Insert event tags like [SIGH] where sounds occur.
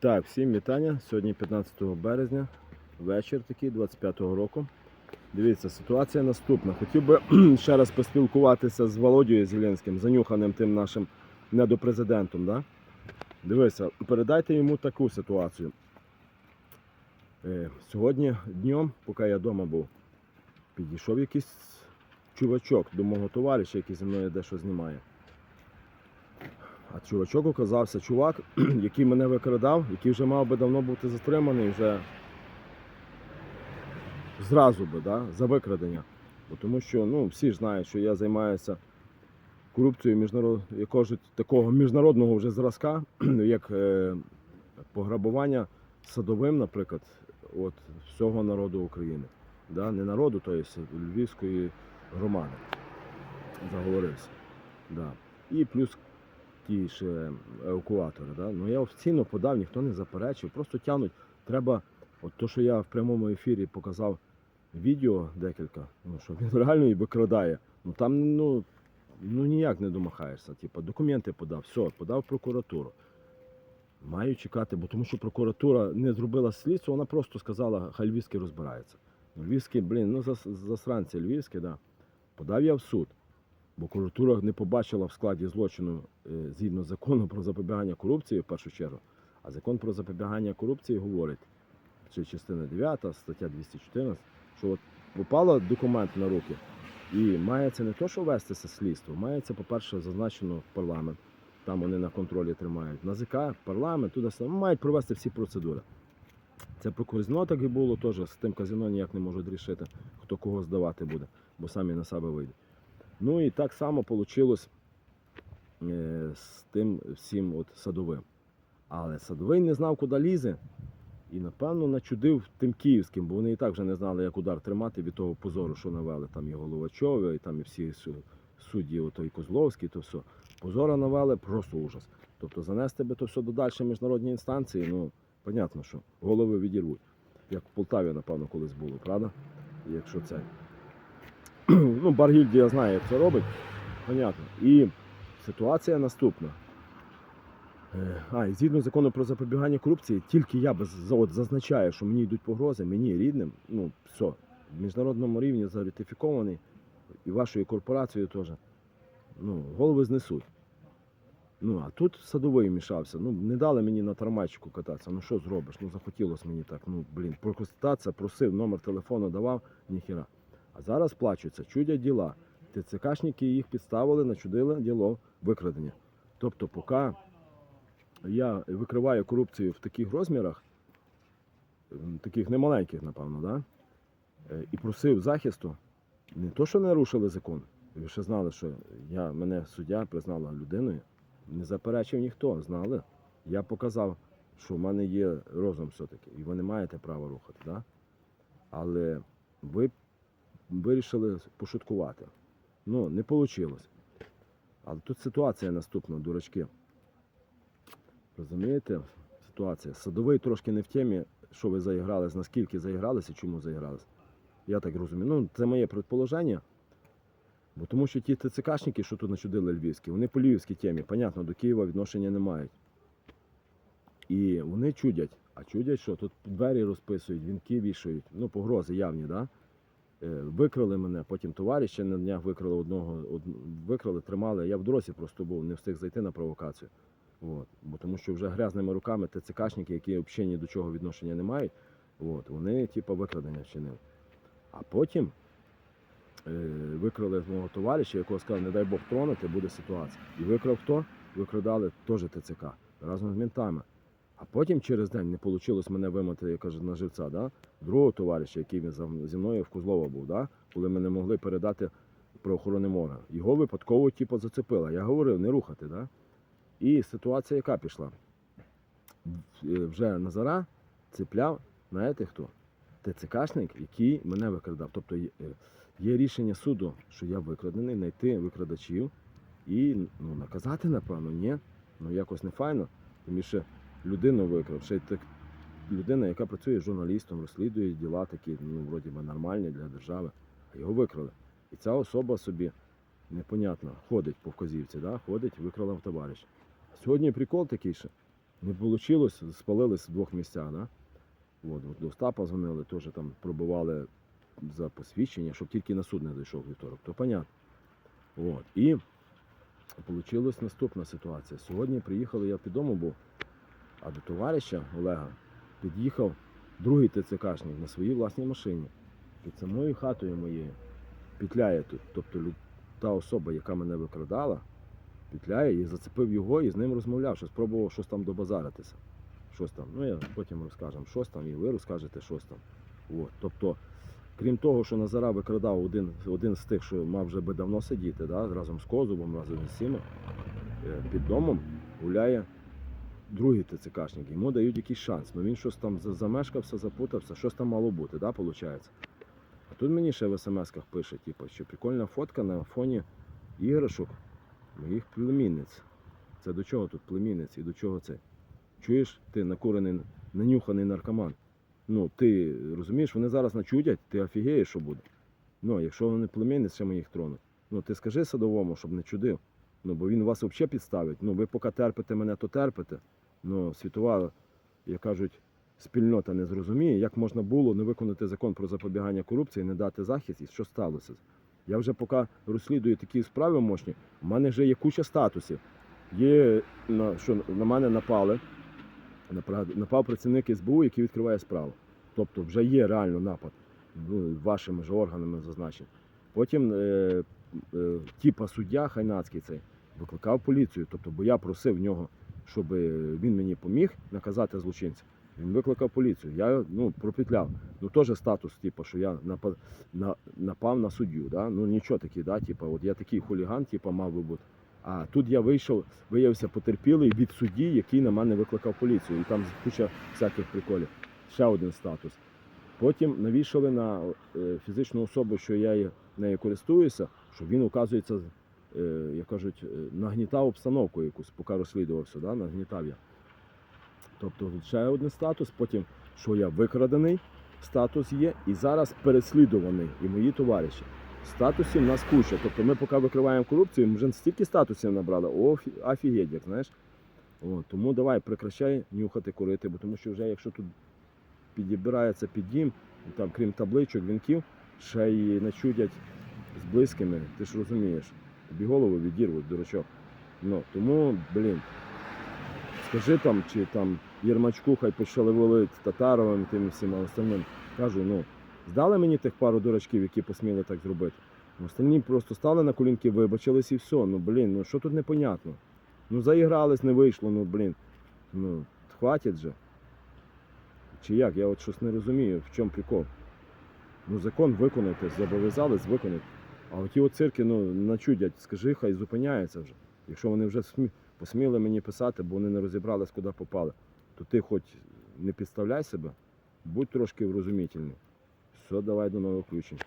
Так, всім вітання. Сьогодні 15 березня, вечір такий, 25-го року. Дивіться, ситуація наступна. Хотів би [CLEARS THROAT] ще раз поспілкуватися з Володією Зеленським, занюханим тим нашим недопрезидентом. Да? Дивися, передайте йому таку ситуацію. Е, сьогодні днем, поки я вдома був, підійшов якийсь чувачок до мого товариша, який зі мною дещо знімає. А чувачок оказався чувак, [CLEARS THROAT] який мене викрадав, який вже мав би давно бути затриманий вже зразу би, да, за викрадення. Бо тому що ну, всі ж знають, що я займаюся корупцією міжнарод... якого такого міжнародного вже зразка, [CLEARS THROAT] як е... пограбування садовим, наприклад, от всього народу України. Да? Не народу, то є Львівської громади. Заговорився. Да. І плюс ті ще евакуатори. Да? Ну я офіційно подав, ніхто не заперечив, просто тягнуть. Треба, от то, що я в прямому ефірі показав відео декілька, ну що він [LAUGHS] реально і викрадає. Ну там ну, ну ніяк не домахаєшся. Типу, документи подав, все, подав прокуратуру. Маю чекати, бо тому що прокуратура не зробила слідство, вона просто сказала, хай Львівський розбирається. Львівський, блін, ну засранці Львівські, да. Подав я в суд. Бо прокуратура не побачила в складі злочину е, згідно закону про запобігання корупції в першу чергу. А закон про запобігання корупції говорить, це частина 9, стаття 214, що от попало документ на руки, і мається не то, що вестися слідство, мається, по-перше, зазначено парламент. Там вони на контролі тримають. НАЗК, парламент, туди мають провести всі процедури. Це про казино так і було теж. З тим казино ніяк не можуть рішити, хто кого здавати буде, бо самі на себе вийдуть. Ну і так само вийшло з тим всім от садовим. Але садовий не знав, куди лізе, і, напевно, начудив тим київським, бо вони і так вже не знали, як удар тримати від того позору, що навели там і Головачові, і там і всі судді, ото і Козловський, то все. Позора навели просто ужас. Тобто занести би то все до далі міжнародні інстанції, ну, понятно, що голови відірвуть. Як в Полтаві, напевно, колись було, правда? Якщо це. [CLEARS THROAT] ну, Баргільдія знає, як це робить. Понятно. І ситуація наступна. Е, А, і згідно закону про запобігання корупції, тільки я от, зазначаю, що мені йдуть погрози, мені рідним, ну, все, в міжнародному рівні заратифікований, і вашою корпорацією теж. Ну, голови знесуть. Ну, а тут садовий мішався. Ну, не дали мені на трамвайчику кататися. Ну що зробиш? Ну захотілося мені так. Ну, блін, проконсультація, просив, номер телефону давав, ніхіра. А зараз плачуться, чудять діла. ТЦКшники їх підставили, начудили діло викрадення. Тобто, поки я викриваю корупцію в таких розмірах, таких немаленьких, напевно, да? е, і просив захисту, не то, що не нарушили закон. Ви ще знали, що я, мене суддя признала людиною. Не заперечив ніхто, знали. Я показав, що в мене є розум все-таки, і ви не маєте права рухати. Да? Але ви вирішили пошуткувати. Ну, не вийшло. Але тут ситуація наступна, дурачки. Розумієте? Ситуація. Садовий трошки не в темі, що ви заігрались, наскільки заігралися, чому заігрались. Я так розумію. Ну, це моє предположення. Бо тому що ті ТЦКшники, що тут начудили львівські, вони по львівській темі, понятно, до Києва відношення не мають. І вони чудять. А чудять, що тут двері розписують, вінки вішають, ну, погрози явні, да? Е, Викрали мене, потім товариші на днях викрали одного, од... викрали, тримали. Я в дорозі просто був, не встиг зайти на провокацію. От. Бо тому що вже грязними руками ТЦКшники, які взагалі ні до чого відношення не мають, от, вони типу, викрадення вчинили. А потім е, викрали мого товариша, якого сказали, не дай Бог тронути, буде ситуація. І викрав хто? Викрадали теж ТЦК разом з ментами. А потім через день не вийшло мене вимити, я кажу, на живця, да? другого товариша, який він зі мною в Козлова був, да? коли ми не могли передати правоохоронним органам. Його випадково типу, зацепило. Я говорив, не рухати. Да? І ситуація яка пішла? Е, Вже Назара цепляв, знаєте хто? ТЦКшник, який мене викрадав. Тобто є- е, рішення суду, що я викрадений, знайти викрадачів і ну, наказати, напевно, ні. Ну якось не файно. Тим більше людину викрав. Ще й так людина, яка працює журналістом, розслідує діла такі, ну, вроді би, нормальні для держави, а його викрали. І ця особа собі непонятно ходить по вказівці, да? ходить, викрала в товариш. Сьогодні прикол такий ще. Не вийшло, спалились в двох місцях. Да? От, от до Остапа дзвонили, теж там пробували за посвідчення, щоб тільки на суд не дійшов вівторок, то понятно. От. І вийшла наступна ситуація. Сьогодні приїхали, я під дому був, а до товариша Олега під'їхав другий ТЦКшник на своїй власній машині. Під самою хатою моєю петляє тут. Тобто та особа, яка мене викрадала, петляє і зацепив його і з ним розмовляв, що спробував щось там добазаритися. Щось там. Ну, я потім розкажемо, щось там, і ви розкажете щось там. От. Тобто, крім того, що Назара викрадав один, один з тих, що мав вже би давно сидіти, да, разом з Козубом, разом з усіма, е, під домом гуляє другий ТЦКшник. Йому дають якийсь шанс. Ну він щось там замешкався, запутався, щось там мало бути, да, виходить? А тут мені ще в смс-ках пише, типу, що прикольна фотка на фоні іграшок моїх племінниць. Це до чого тут племінниць і до чого це? Чуєш, ти накурений, нанюханий наркоман. Ну, ти розумієш, вони зараз начудять, ти офігієш, що буде. Ну, якщо вони племінниць, ще ми їх тронуть. Ну, ти скажи садовому, щоб не чудив. Ну, бо він вас взагалі підставить. Ну, ви поки терпите мене, то терпите. Ну, світова, як кажуть, спільнота не зрозуміє, як можна було не виконати закон про запобігання корупції, не дати захист і що сталося. Я вже поки розслідую такі справи мощні, в мене вже є куча статусів. Є, на, що на мене напали, напав працівник СБУ, який відкриває справу. Тобто вже є реально напад ну, вашими ж органами зазначений. Потім е, е, типа суддя Хайнацький цей викликав поліцію. Тобто, бо я просив в нього, щоб він мені поміг наказати злочинця. Він викликав поліцію. Я ну, пропетляв. Ну теж статус, типу, що я напав на, напав на суддю. Да? Ну нічого такий, да? типу, от я такий хуліган, типу, мав би бути. А тут я вийшов, виявився потерпілий від судді, який на мене викликав поліцію. І там куча всяких приколів. Ще один статус. Потім навішали на е, фізичну особу, що я нею користуюся, що він, оказується, е, як кажуть, е, нагнітав обстановку якусь, поки розслідувався, да? нагнітав я. Тобто ще один статус, потім, що я викрадений, статус є, і зараз переслідуваний, і мої товариші. Статусів нас куча. Тобто ми поки викриваємо корупцію, ми вже стільки статусів набрали. О, офігеть, як знаєш. О, тому давай прекращай нюхати, курити, бо тому що вже якщо тут підібирається під дім, там, крім табличок, вінків, ще й начудять з близькими, ти ж розумієш. Тобі голову відірвуть, дурачок. Ну, тому, блін, скажи там, чи там Єрмачку хай почали волити Татаровим, тим всім остальним. Кажу, ну, здали мені тих пару дурачків, які посміли так зробити. Ну, Остальні просто стали на колінки, вибачились і все. Ну, блін, ну що тут непонятно? Ну, заігрались, не вийшло, ну, блін. Ну, хватить же. Чи як? Я от щось не розумію, в чому прикол. Ну, закон виконати, зобов'язались виконати. А оті от цирки, ну, начудять, скажи, хай зупиняються вже. Якщо вони вже посміли мені писати, бо вони не розібрались, куди попали, то ти хоч не підставляй себе, будь трошки врозумітельний. Все, давай до нових включень.